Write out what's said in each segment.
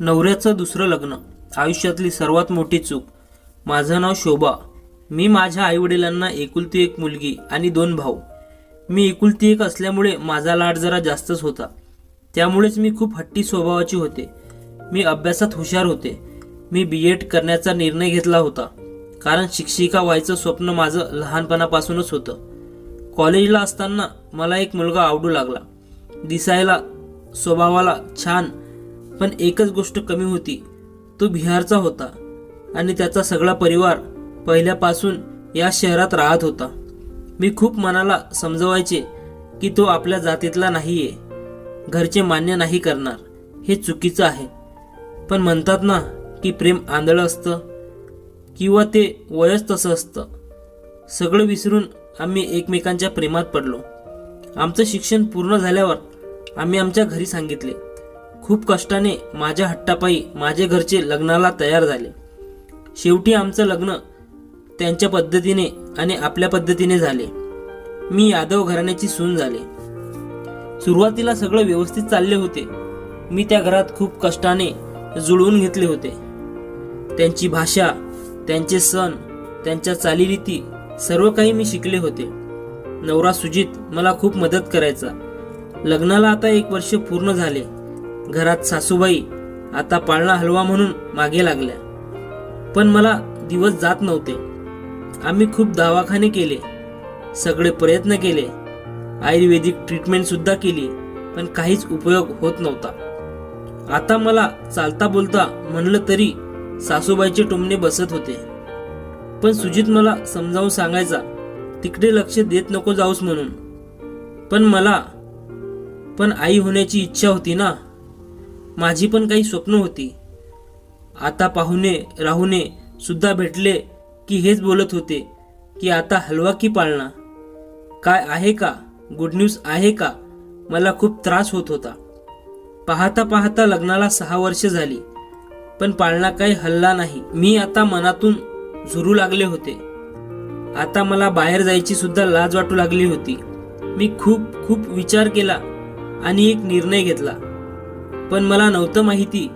नवऱ्याचं दुसरं लग्न. आयुष्यातली सर्वात मोठी चूक. माझं नाव शोभा. मी माझ्या आईवडिलांना एकुलती एक मुलगी आणि दोन भाऊ. मी एकुलती एक असल्यामुळे माझा लाड जरा जास्तच होता. त्यामुळेच मी खूप हट्टी स्वभावाची होते. मी अभ्यासात हुशार होते. मी बी एड करण्याचा निर्णय घेतला होता. कारण शिक्षिका व्हायचं स्वप्न माझं लहानपणापासूनच होतं. कॉलेजला असताना मला एक मुलगा आवडू लागला. दिसायला स्वभावाला छान पण एकच गोष्ट कमी होती. तो बिहारचा होता आणि त्याचा सगळा परिवार पहिल्यापासून या शहरात राहत होता. मी खूप मनाला समजवायचे की तो आपल्या जातीतला नाही आहे घरचे मान्य नाही करणार. हे चुकीचं आहे. पण म्हणतात ना की प्रेम आंधळं असतं किंवा ते वयच तसं असतं. सगळं विसरून आम्ही एकमेकांच्या प्रेमात पडलो. आमचं शिक्षण पूर्ण झाल्यावर आम्ही आमच्या घरी सांगितले. खूप कष्टाने माझ्या हट्टापायी माझे घरचे लग्नाला तयार झाले. शेवटी आमचं लग्न त्यांच्या पद्धतीने आणि आपल्या पद्धतीने झाले. मी यादव घराण्याची सून झाले. सुरुवातीला सगळं व्यवस्थित चालले होते. मी त्या घरात खूप कष्टाने जुळवून घेतले होते. त्यांची भाषा त्यांचे सण त्यांच्या चालीरीती सर्व काही मी शिकले होते. नवरा सुजित मला खूप मदत करायचा. लग्नाला आता एक वर्ष पूर्ण झाले. घरात सासूबाई आता पाळणा हलवा म्हणून मागे लागल्या. पण मला दिवस जात नव्हते. आम्ही खूप दवाखाने केले. सगळे प्रयत्न केले. आयुर्वेदिक ट्रीटमेंटसुद्धा केली पण काहीच उपयोग होत नव्हता. आता मला चालता बोलता म्हणलं तरी सासूबाईचे टोमणे बसत होते. पण सुजित मला समजावून सांगायचा तिकडे लक्ष देत नको जाऊस म्हणून. पण मला पण आई होण्याची इच्छा होती ना माझी पण काही स्वप्न होती. आता पाहुणे राहुणे सुद्धा भेटले की हेच बोलत होते की आता हलवा की पाळणा? काय आहे का? गुड न्यूज आहे का? मला खूप त्रास होत होता. पाहता पाहता लग्नाला सहा वर्ष झाली. पण पाळणा काही हल्ला नाही. मी आता मनातून झुरू लागले होते. आता मला बाहेर जायची सुद्धा लाज वाटू लागली होती. मी खूप खूप विचार केला आणि एक निर्णय घेतला. पण मला नव्हतं माहिती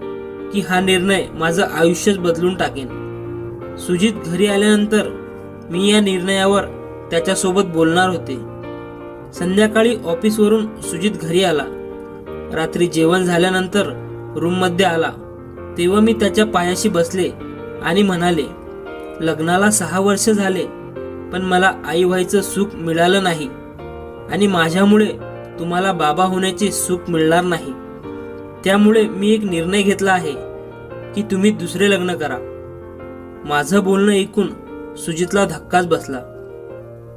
की हा निर्णय माझं आयुष्यच बदलून टाकेन. सुजित घरी आल्यानंतर मी या निर्णयावर त्याच्यासोबत बोलणार होते. संध्याकाळी ऑफिसवरून सुजित घरी आला. रात्री जेवण झाल्यानंतर रूममध्ये आला. तेव्हा मी त्याच्या पायाशी बसले आणि म्हणाले लग्नाला सहा वर्ष झाले पण मला आई व्हायचं सुख मिळालं नाही आणि माझ्यामुळे तुम्हाला बाबा होण्याचे सुख मिळणार नाही. त्यामुळे मी एक निर्णय घेतला आहे की तुम्ही दुसरे लग्न करा. माझं बोलणं ऐकून सुजितला धक्काच बसला.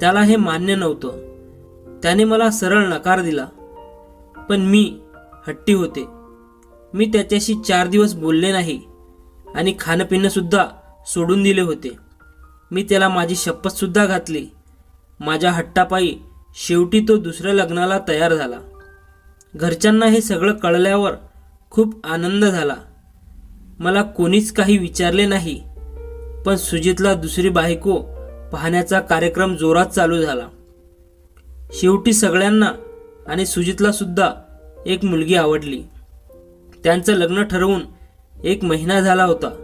त्याला हे मान्य नव्हतं. त्याने मला सरळ नकार दिला. पण मी हट्टी होते. मी त्याच्याशी चार दिवस बोलले नाही आणि खाणंपिणंसुद्धा सोडून दिले होते. मी त्याला माझी शपथसुद्धा घातली. माझ्या हट्टापायी शेवटी तो दुसऱ्या लग्नाला तयार झाला. घरच्यांना हे सगळं कळल्यावर खूप आनंद झाला. मला कोणीच काही विचारले नाही पण सुजितला दुसरी बायको पाहण्याचा कार्यक्रम जोरात चालू झाला. शेवटी सगळ्यांना आणि सुजितला सुद्धा एक मुलगी आवडली. त्यांचं लग्न ठरवून एक महिना झाला होता.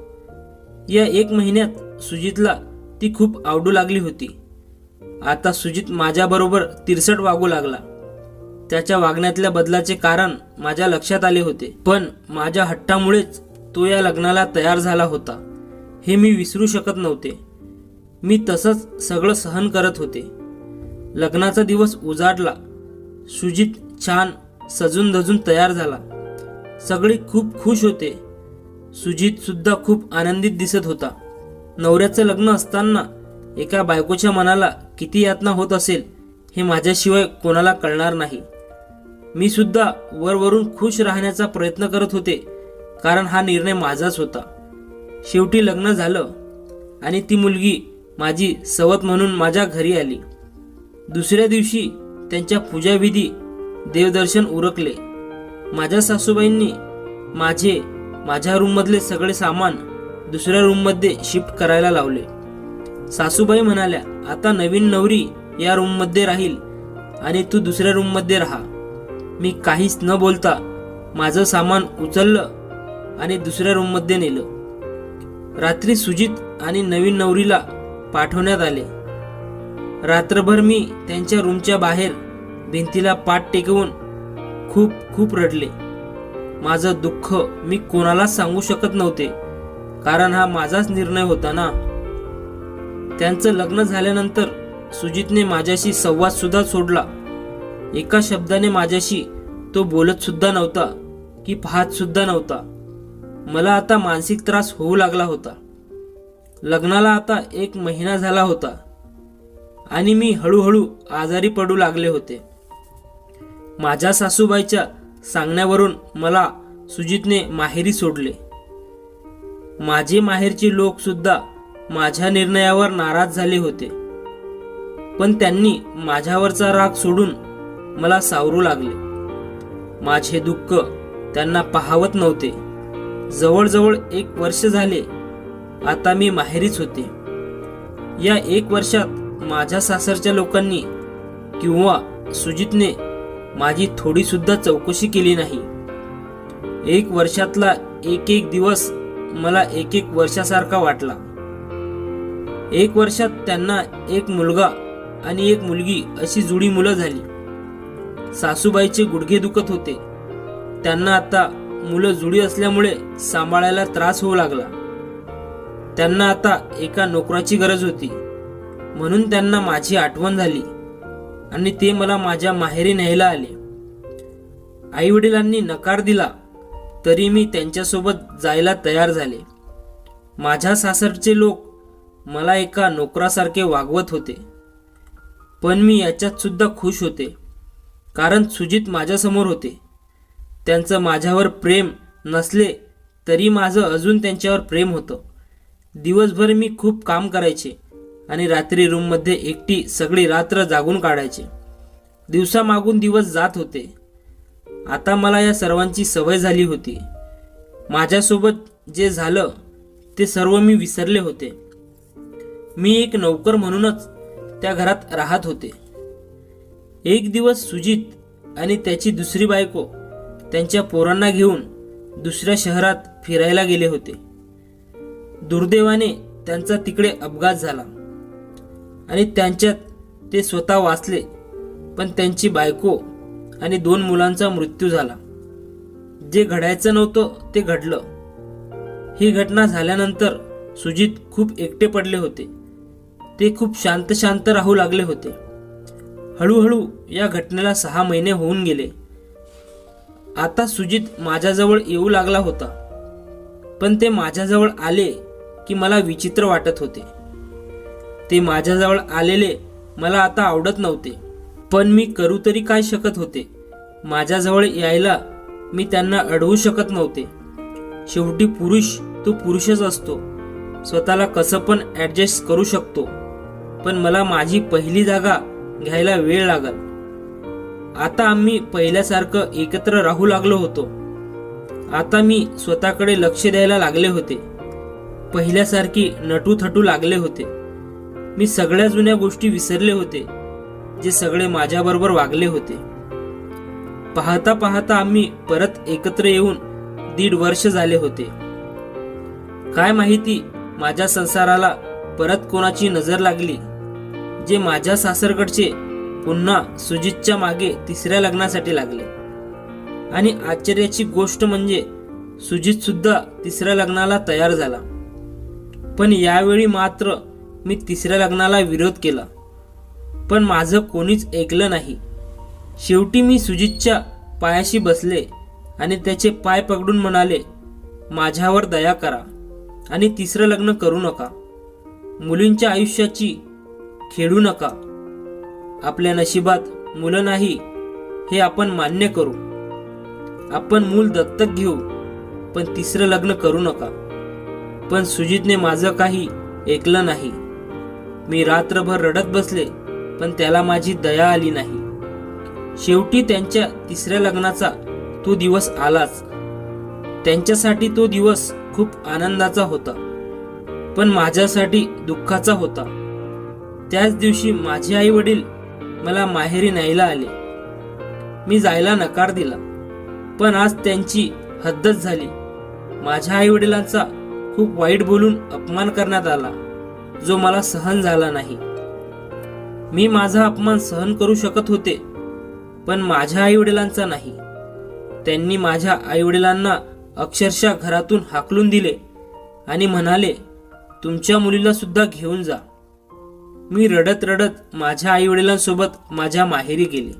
या एक महिन्यात सुजितला ती खूप आवडू लागली होती. आता सुजित माझ्याबरोबर तिरसट वागू लागला. त्याच्या वागण्यातल्या बदलाचे कारण माझ्या लक्षात आले होते. पण माझ्या हट्टामुळेच तो या लग्नाला तयार झाला होता. हे मी विसरू शकत नव्हते. मी तसंच सगळं सहन करत होते. लग्नाचा दिवस उजाडला. सुजित छान सजून धजून तयार झाला. सगळे खूप खुश होते. सुजित सुद्धा खूप आनंदित दिसत होता. नवऱ्याचं लग्न असताना एका बायकोच्या मनाला किती यातना होत असेल हे माझ्याशिवाय कोणाला कळणार नाही. मी सुद्धा वरवरून खुश राहण्याचा प्रयत्न करत होते कारण हा निर्णय माझाच होता. शेवटी लग्न झालं आणि ती मुलगी माझी सवत म्हणून माझ्या घरी आली. दुसऱ्या दिवशी त्यांच्या पूजाविधी देवदर्शन उरकले. माझ्या सासूबाईंनी माझे माझ्या रूममधले सगळे सामान दुसऱ्या रूममध्ये शिफ्ट करायला लावले. सासूबाई म्हणाल्या आता नवीन नवरी या रूममध्ये राहील आणि तू दुसऱ्या रूममध्ये राहा. मी काहीच न बोलता माझं सामान उचललं आणि दुसऱ्या रूममध्ये नेलं. रात्री सुजित आणि नवीन नवरीला पाठवण्यात आले. रात्रभर मी त्यांच्या रूमच्या बाहेर भिंतीला पाठ टेकवून खूप खूप रडले. माझं दुःख मी कोणालाच सांगू शकत नव्हते कारण हा माझाच निर्णय होता ना? त्यांचं लग्न झाल्यानंतर सुजितने माझ्याशी संवाद सुद्धा सोडला. एका शब्दाने माझ्याशी तो बोलत सुद्धा नव्हता की पाहत सुद्धा नव्हता. मला आता मानसिक त्रास होऊ लागला होता. लग्नाला आता एक महिना झाला होता आणि मी हळूहळू आजारी पडू लागले होते. माझ्या सासूबाईच्या सांगण्यावरून मला सुजितने माहेरी सोडले. माझे माहेरचे लोकसुद्धा माझ्या निर्णयावर नाराज झाले होते. पण त्यांनी माझ्यावरचा राग सोडून मला सावरू लागले. माझे दुःख त्यांना पाहावत नव्हते. जवळजवळ एक वर्ष झाले आता मी माहेरीच होते. या एक वर्षात माझ्या सासरच्या लोकांनी किंवा सुजितने माझी थोडीसुद्धा चौकशी केली नाही. एक वर्षातला एक एक दिवस मला एक एक वर्षासारखा वाटला. एक वर्षात त्यांना एक मुलगा आणि एक मुलगी अशी जुडी मुलं झाली. सासूबाईचे गुडघे दुखत होते. त्यांना आता मुलं जुडी असल्यामुळे सांभाळायला त्रास होऊ लागला. त्यांना आता एका नोकराची गरज होती. म्हणून त्यांना माझी आठवण झाली आणि ते मला माझ्या माहेरी न्यायला आले. आई वडिलांनी नकार दिला तरी मी त्यांच्यासोबत जायला तयार झाले. माझ्या सासरचे लोक मला एका नोकरासारखे वागवत होते. पण मी याच्यात सुद्धा खुश होते. कारण सुजित माझ्यासमोर होते. त्यांचं माझ्यावर प्रेम नसले तरी माझं अजून त्यांच्यावर प्रेम होतं. दिवसभर मी खूप काम करायचे आणि रात्री रूममध्ये एकटी सगळी रात्र जागून काढायचे. दिवसामागून दिवस जात होते. आता मला या सर्वांची सवय झाली होती. माझ्यासोबत जे झालं ते सर्व मी विसरले होते. मी एक नौकर म्हणूनच त्या घरात राहत होते. एक दिवस सुजित आणि त्याची दुसरी बायको त्यांच्या पोरांना घेऊन दुसऱ्या शहरात फिरायला गेले होते. दुर्दैवाने त्यांचा तिकडे अपघात झाला. आणि त्यांच्यात ते स्वतः वाचले पण त्यांची बायको आणि दोन मुलांचा मृत्यू झाला. जे घडायचं नव्हतं ते घडलं. ही घटना झाल्यानंतर सुजित खूप एकटे पडले होते. ते खूप शांत शांत राहू लागले होते. हळूहळू या घटनेला सहा महिने होऊन गेले. आता सुजित माझ्याजवळ येऊ लागला होता. पण ते माझ्याजवळ आले की मला विचित्र वाटत होते. ते माझ्याजवळ आलेले मला आता आवडत नव्हते. पण मी करू तरी काय शकत होते? माझ्याजवळ यायला मी त्यांना अडवू शकत नव्हते. शेवटी पुरुष तो पुरुषच असतो. स्वतःला कसं पण ॲडजस्ट करू शकतो. पण मला माझी पहिली जागा घ्यायला वेळ लागल. आता आम्ही पहिल्यासारखं एकत्र राहू लागलो होतो. आता मी स्वतःकडे लक्ष द्यायला लागले होते. पहिल्यासारखी नटू थटू लागले होते. मी सगळ्या जुन्या गोष्टी विसरले होते जे सगळे माझ्याबरोबर वागले होते. पाहता पाहता आम्ही परत एकत्र येऊन दीड वर्ष झाले होते. काय माहिती माझ्या संसाराला परत कोणाची नजर लागली? जे माझ्या सासरकडचे पुन्हा सुजितच्या मागे तिसऱ्या लग्नासाठी लागले. आणि आश्चर्याची गोष्ट म्हणजे सुजित सुद्धा तिसऱ्या लग्नाला तयार झाला. पण यावेळी मात्र मी तिसऱ्या लग्नाला विरोध केला. पण माझं कोणीच ऐकलं नाही. शेवटी मी सुजितच्या पायाशी बसले आणि त्याचे पाय पकडून म्हणाले माझ्यावर दया करा आणि तिसरं लग्न करू नका. मुलींच्या आयुष्याची खेळू नका. आपल्या नशिबात मुलं नाही हे आपण मान्य करू. आपण मूल दत्तक घेऊ पण तिसरं लग्न करू नका. पण सुजितने माझं काही ऐकलं नाही. मी रात्रभर रडत बसले पण त्याला माझी दया आली नाही. शेवटी त्यांच्या तिसऱ्या लग्नाचा तो दिवस आलाच. त्यांच्यासाठी तो दिवस खूप आनंदाचा होता पण माझ्यासाठी दुःखाचा होता. त्याच दिवशी माझे आई वडील मला माहेरी न्यायला आले. मी जायला नकार दिला पण आज त्यांची हद्दच झाली. माझ्या आई वडिलांचा खूप वाईट बोलून अपमान करण्यात आला जो मला सहन झाला नाही. मी माझा अपमान सहन करू शकत होते पण माझ्या आई वडिलांचा नाही. त्यांनी माझ्या आई वडिलांना अक्षरशः घरातून हाकलून दिले आणि म्हणाले तुमच्या मुलीला सुद्धा घेऊन जा. मी रडत रडत माझ्या आईवडिलांसोबत माझ्या माहेरी गेले.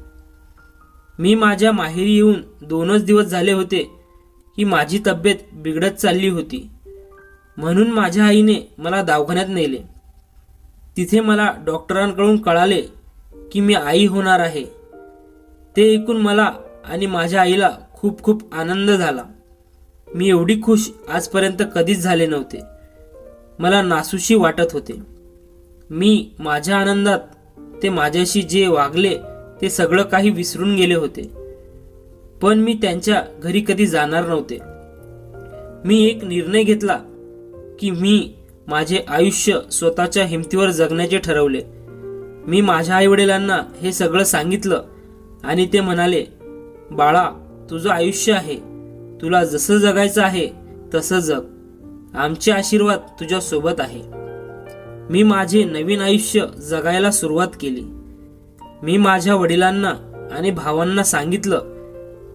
मी माझ्या माहेरी येऊन दोनच दिवस झाले होते की माझी तब्येत बिघडत चालली होती. म्हणून माझ्या आईने मला दवाखान्यात नेले. तिथे मला डॉक्टरांकडून कळाले की मी आई होणार आहे. ते ऐकून मला आणि माझ्या आईला खूप खूप आनंद झाला. मी एवढी खुश आजपर्यंत कधीच झाले नव्हते. मला नासूशी वाटत होते. मी माझ्या आनंदात ते माझ्याशी जे वागले ते सगळं काही विसरून गेले होते. पण मी त्यांच्या घरी कधी जाणार नव्हते. मी एक निर्णय घेतला की मी माझे आयुष्य स्वतःच्या हिमतीवर जगण्याचे ठरवले. मी माझ्या आईवडिलांना हे सगळं सांगितलं आणि ते म्हणाले बाळा तुझं आयुष्य आहे. तुला जसं जगायचं आहे तसं जग. आमचे आशीर्वाद तुझ्यासोबत आहे. मी माझे नवीन आयुष्य जगायला सुरुवात केली. मी माझ्या वडिलांना आणि भावांना सांगितलं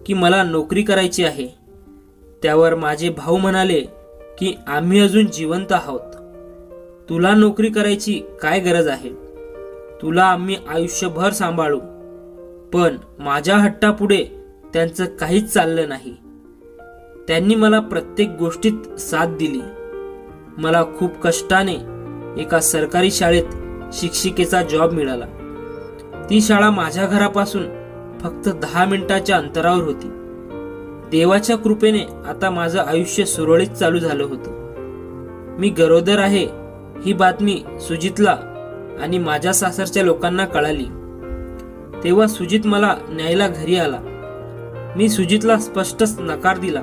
की मला नोकरी करायची आहे. त्यावर माझे भाऊ म्हणाले की आम्ही अजून जिवंत आहोत. तुला नोकरी करायची काय गरज आहे? तुला आम्ही आयुष्यभर सांभाळू. पण माझ्या हट्टापुढे त्यांचं काहीच चाललं नाही. त्यांनी मला प्रत्येक गोष्टीत साथ दिली. मला खूप कष्टाने एका सरकारी शाळेत शिक्षिकेचा जॉब मिळाला. ती शाळा माझ्या घरापासून फक्त दहा मिनिटाच्या अंतरावर होती. देवाच्या कृपेने आता माझं आयुष्य सुरळीत चालू झालं होतं. मी गरोदर आहे ही बातमी सुजितला आणि माझ्या सासरच्या लोकांना कळाली. तेव्हा सुजित मला न्यायला घरी आला. मी सुजितला स्पष्टच नकार दिला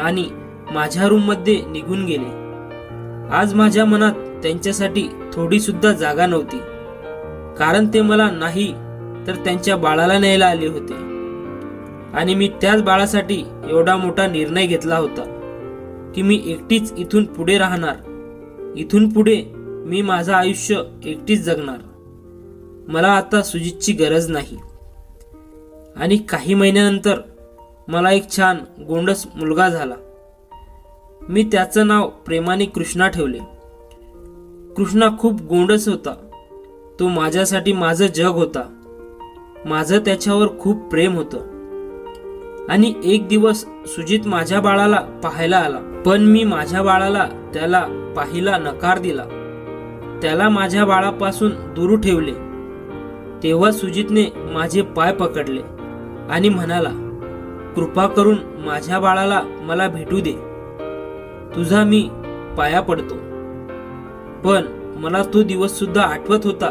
आणि माझ्या रूममध्ये निघून गेले. आज माझ्या मनात त्यांच्यासाठी थोडीसुद्धा जागा नव्हती. कारण ते मला नाही तर त्यांच्या बाळाला न्यायला आले होते. आणि मी त्याच बाळासाठी एवढा मोठा निर्णय घेतला होता की मी एकटीच इथून पुढे राहणार. इथून पुढे मी माझं आयुष्य एकटीच जगणार. मला आता सुजितची गरज नाही. आणि काही महिन्यानंतर मला एक छान गोंडस मुलगा झाला. मी त्याचं नाव प्रेमाने कृष्णा ठेवले. कृष्णा खूप गोंडस होता. तो माझ्यासाठी माझं जग होता. माझं त्याच्यावर खूप प्रेम होतं. आणि एक दिवस सुजित माझ्या बाळाला पाहायला आला. पण मी माझ्या बाळाला त्याला पाहिला नकार दिला. त्याला माझ्या बाळापासून दूर ठेवले. तेव्हा सुजितने माझे पाय पकडले आणि म्हणाला कृपा करून माझ्या बाळाला मला भेटू दे. तुझा मी पाया पडतो. पण मला तो दिवस सुद्धा आठवत होता.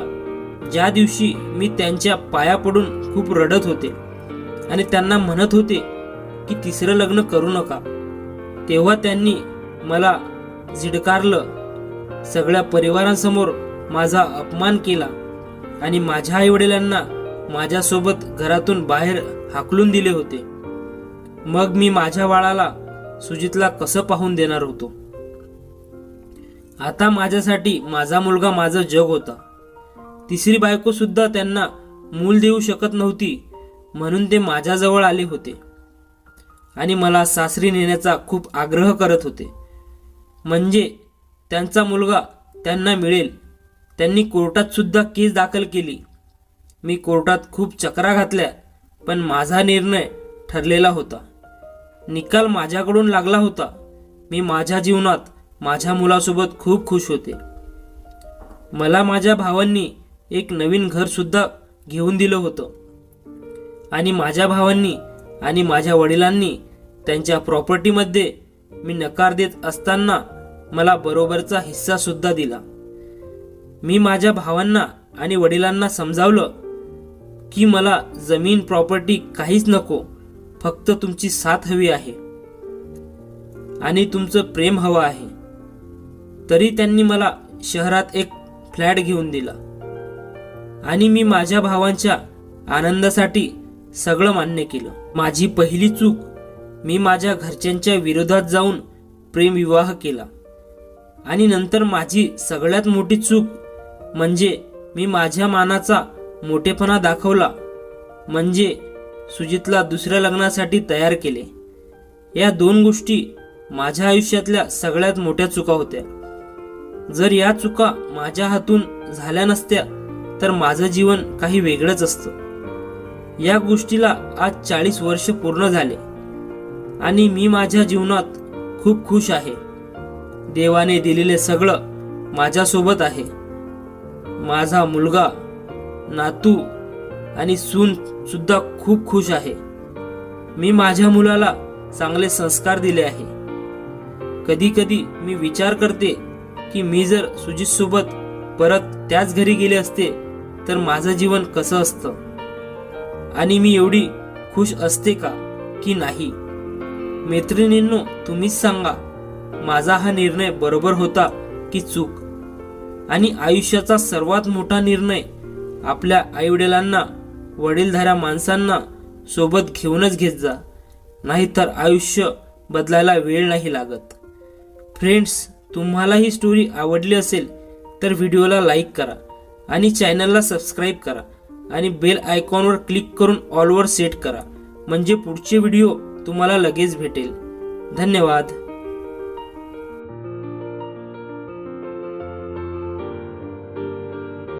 ज्या दिवशी मी त्यांच्या पाया पडून खूप रडत होते आणि त्यांना म्हणत होते की तिसरं लग्न करू नका. तेव्हा त्यांनी मला झिडकारलं. सगळ्या परिवारांसमोर माझा अपमान केला आणि माझ्या आईवडिलांना माझ्यासोबत घरातून बाहेर हाकलून दिले होते. मग मी माझ्या बाळाला सुजितला कसं पाहून देणार होतो? आता माझ्यासाठी माझा मुलगा माझं जग होता. तिसरी बायकोसुद्धा त्यांना मूल देऊ शकत नव्हती म्हणून ते माझ्याजवळ आले होते. आणि मला सासरी नेण्याचा खूप आग्रह करत होते. म्हणजे त्यांचा मुलगा त्यांना मिळेल. त्यांनी कोर्टातसुद्धा केस दाखल केली. मी कोर्टात खूप चक्रा घातल्या पण माझा निर्णय ठरलेला होता. निकाल माझ्याकडून लागला होता. मी माझ्या जीवनात माझ्या मुलासोबत खूप खुश होते. मला माझ्या भावांनी एक नवीन घरसुद्धा घेऊन दिलं होतं. आणि माझ्या भावांनी आणि माझ्या वडिलांनी त्यांच्या प्रॉपर्टीमध्ये मी नकार देत असताना मला बरोबरचा हिस्सासुद्धा दिला. मी माझ्या भावांना आणि वडिलांना समजावलं की मला जमीन प्रॉपर्टी काहीच नको फक्त तुमची साथ हवी आहे. आणि तुमचं प्रेम हवं आहे. तरी त्यांनी मला शहरात एक फ्लॅट घेऊन दिला. आणि मी माझ्या भावांच्या आनंदासाठी सगळं मान्य केलं. माझी पहिली चूक मी माझ्या घरच्यांच्या विरोधात जाऊन प्रेमविवाह केला. आणि नंतर माझी सगळ्यात मोठी चूक म्हणजे मी माझ्या मानाचा मोठेपणा दाखवला म्हणजे सुजितला दुसऱ्या लग्नासाठी तयार केले. या दोन गोष्टी माझ्या आयुष्यातल्या सगळ्यात मोठ्या चुका होत्या. जर या चुका माझ्या हातून झाल्या नसत्या तर माझं जीवन काही वेगळंच असतं. या गोष्टीला आज चाळीस वर्ष पूर्ण झाले आणि मी माझ्या जीवनात खूप खुश आहे. देवाने दिलेले सगळं माझ्यासोबत आहे. माझा मुलगा नातू आणि सून सुद्धा खूप खुश आहे. मी माझ्या मुलाला चांगले संस्कार दिले आहे. कधी कधी मी विचार करते की मी जर सुजितसोबत परत त्याच घरी गेले असते तर माझं जीवन कसं असतं? आणि मी एवढी खुश असते का की नाही? मैत्रिणींनो तुम्हीच सांगा माझा हा निर्णय बरोबर होता की चूक? आणि आयुष्याचा सर्वात मोठा निर्णय आपल्या आईवडिलांना वडीलधाऱ्या माणसांना सोबत घेऊनच घेत जा. नाहीतर आयुष्य बदलायला वेळ नाही लागत. फ्रेंड्स तुम्हाला ही स्टोरी आवडली असेल तर व्हिडिओला लाईक करा आणि चॅनलला सबस्क्राईब करा आणि बेल आयकॉनवर क्लिक करून ऑलवर सेट करा. म्हणजे पुढचे व्हिडिओ तुम्हाला लगेच भेटेल. धन्यवाद.